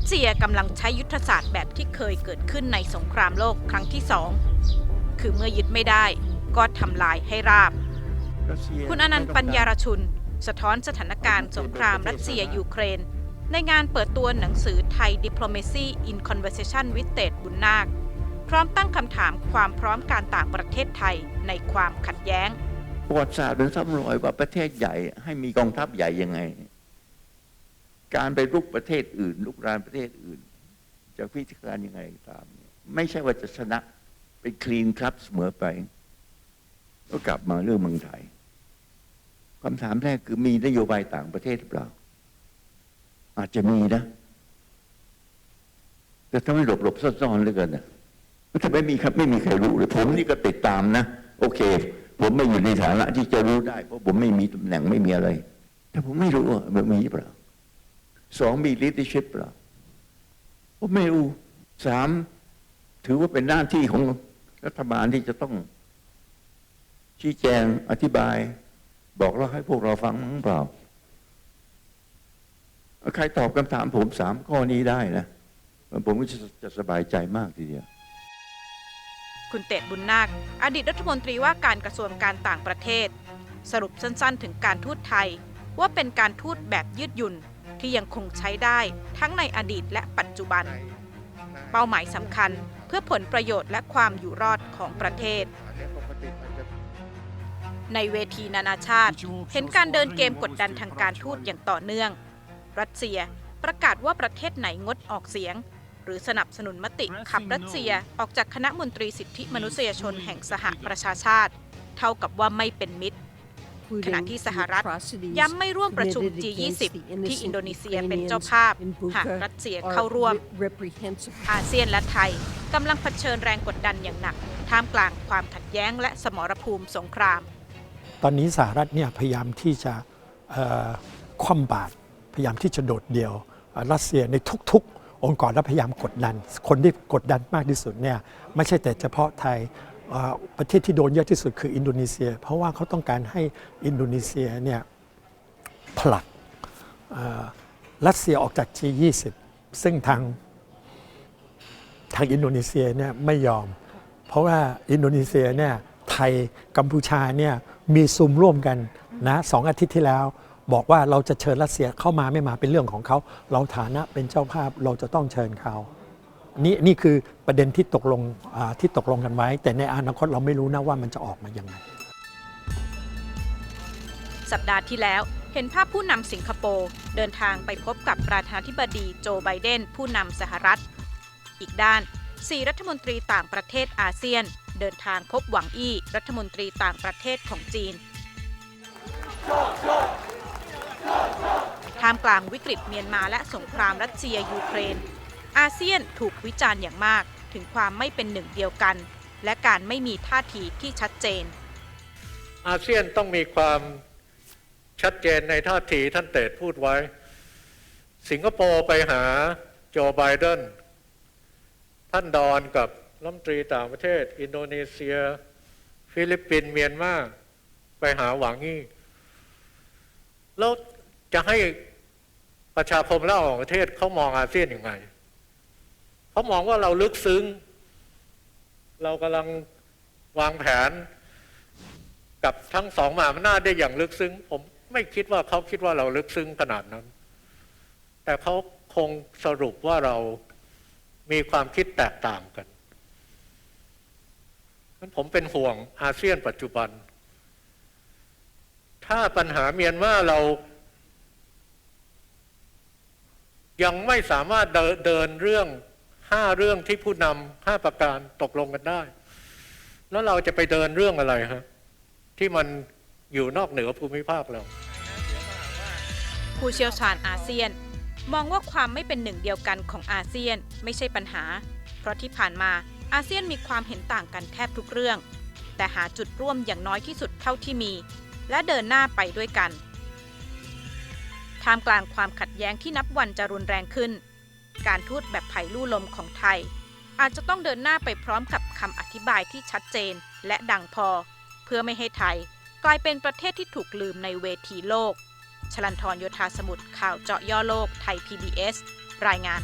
สเซียกำลังใช้ยุทธศาสตร์แบบที่เคยเกิดขึ้นในสงครามโลกครั้งที่สอง คือเมื่อยึดไม่ได้ก็ทำลายให้ราบ คุณอนันต์ปัญญารชุน สะท้อนสถานการณ์สงครามรัสเซียยูเครน ในงานเปิดตัวหนังสือไทย Diplomacy in Conversation with เตดบุญนาค พร้อมตั้งคำถามความพร้อมการต่างประเทศไทยในความขัดแย้งประวัติศาสตร์เป็นซ้ำรอยว่าประเทศใหญ่ให้มีกองทัพใหญ่ยังไง การไปรุกประเทศอื่น ลุกรานประเทศอื่นจะพิธีการยังไงตามไม่ใช่ว่าจะชนะเป็นคลีนครับเสมอไป ก็กลับมาเรื่องเมืองไทยคำถามแรกคือมีนโยบายต่างประเทศหรือเปล่า อาจจะมีนะ แต่ถ้าไมหลบหลบซ่อนๆเหลยกันนะถ้าไม่มีครับไม่มีใครรู้เลยผมนี่ก็ติดตามนะ โอเค ผมไม่อยู่ในฐานะที่จะรู้ได้เพราะผมไม่มีตำแหน่งไม่มีอะไร แต่ผมไม่รู้ว่ามันมีหรือเปล่า สองมี leadership เปล่าผมไม่รู้สามถือว่าเป็นหน้าที่ของรัฐบาลที่จะต้อง ชี้แจงอธิบาย บอกเล่าให้พวกเราฟังมั้งเปล่า ใครตอบคำถามผมสามข้อนี้ได้นะ ผมก็จะจะสบายใจมากทีเดียวคุณเตดบุญนาค อดีตรัฐมนตรีว่าการกระทรวงการต่างประเทศ สรุปสั้นๆ ถึงการทูตไทย ว่าเป็นการทูตแบบยืดหยุ่น ที่ยังคงใช้ได้ทั้งในอดีตและปัจจุบัน เป้าหมายสำคัญเพื่อผลประโยชน์และความอยู่รอดของประเทศ ในเวทีนานาชาติ เห็นการเดินเกมกดดันทางการทูตอย่างต่อเนื่อง รัสเซียประกาศว่าประเทศไหนงดออกเสียง หรือสนับสนุนมติขับรัสเซียออกจากคณะมนตรีสิทธิมนุษยชนแห่งสหประชาชาติ เท่ากับว่าไม่เป็นมิตร ขณะที่สหรัฐย้ำไม่ร่วมประชุม G20 ที่อินโดนีเซียเป็นเจ้าภาพ หากรัสเซียเข้าร่วม อาเซียนและไทยกำลังเผชิญแรงกดดันอย่างหนัก ท่ามกลางความขัดแย้งและสมรภูมิสงคราม ตอนนี้สหรัฐเนี่ยพยายามที่จะเอ่อคว่ำบาตรพยายามที่จะโดดเดี่ยวเอ่อรัสเซียในทุก ๆ องค์กรและพยายามกดดัน คนที่กดดันมากที่สุดเนี่ยไม่ใช่แต่เฉพาะไทยเอ่อ ประเทศที่โดนเยอะที่สุดคืออินโดนีเซีย เพราะว่าเขาต้องการให้อินโดนีเซียเนี่ยผลักรัสเซียออกจาก G20 ซึ่งทางทางอินโดนีเซียเนี่ยไม่ยอม เพราะว่าอินโดนีเซียเนี่ยไทยกัมพูชาเนี่ยมีซุมร่วมกันนะสองอาทิตย์ที่แล้ว บอกว่าเราจะเชิญรัสเซียเข้ามาไม่มาเป็นเรื่องของเขา เราฐานะเป็นเจ้าภาพเราจะต้องเชิญเขา นี่นี่คือประเด็นที่ตกลงที่ตกลงกันไว้ แต่ในอนาคตเราไม่รู้นะว่ามันจะออกมายังไง สัปดาห์ที่แล้วเห็นภาพผู้นำสิงคโปร์เดินทางไปพบกับประธานาธิบดีโจไบเดนผู้นำสหรัฐ อีกด้านสี่รัฐมนตรีต่างประเทศอาเซียน เดินทางพบหวังอี้รัฐมนตรีต่างประเทศของจีนท่ามกลางวิกฤตเมียนมาและสงครามรัสเซียยูเครน อาเซียนถูกวิจารณ์อย่างมากถึงความไม่เป็นหนึ่งเดียวกัน และการไม่มีท่าทีที่ชัดเจน อาเซียนต้องมีความชัดเจนในท่าทีท่านเตดพูดไว้ สิงคโปร์ไปหาโจไบเดนท่านดอนกับรัฐมนตรีต่างประเทศ อินโดนีเซีย ฟิลิปปินส์เมียนมาไปหาหวังงี้แล้วจะให้ประชาคมและของประเทศเขามองอาเซียนยังไง เขามองว่าเราลึกซึ้ง เรากำลังวางแผน กับทั้งสองมหาอำนาจได้อย่างลึกซึ้ง ผมไม่คิดว่าเขาคิดว่าเราลึกซึ้งขนาดนั้น แต่เขาคงสรุปว่าเรามีความคิดแตกต่างกันงั้นผมเป็นห่วงอาเซียนปัจจุบัน ถ้าปัญหาเมียนมาเรา ยังไม่สามารถเดเดินเรื่อง ห้าเรื่องที่ผู้นำห้าประการตกลงกันได้ แล้วเราจะไปเดินเรื่องอะไรฮะที่มันอยู่นอกเหนือภูมิภาคเรา ผู้เชี่ยวชาญอาเซียน มองว่าความไม่เป็นหนึ่งเดียวกันของอาเซียนไม่ใช่ปัญหา เพราะที่ผ่านมาอาเซียนมีความเห็นต่างกันแทบทุกเรื่อง แต่หาจุดร่วมอย่างน้อยที่สุดเท่าที่มี และเดินหน้าไปด้วยกันท่ามกลางความขัดแย้งที่นับวันจะรุนแรงขึ้น การทูตแบบไผ่ลู่ลมของไทย อาจจะต้องเดินหน้าไปพร้อมกับคำอธิบายที่ชัดเจนและดังพอ เพื่อไม่ให้ไทย กลายเป็นประเทศที่ถูกลืมในเวทีโลก ชลันทรโยธาสมุทรข่าวเจาะย่อโลกไทย PBS รายงาน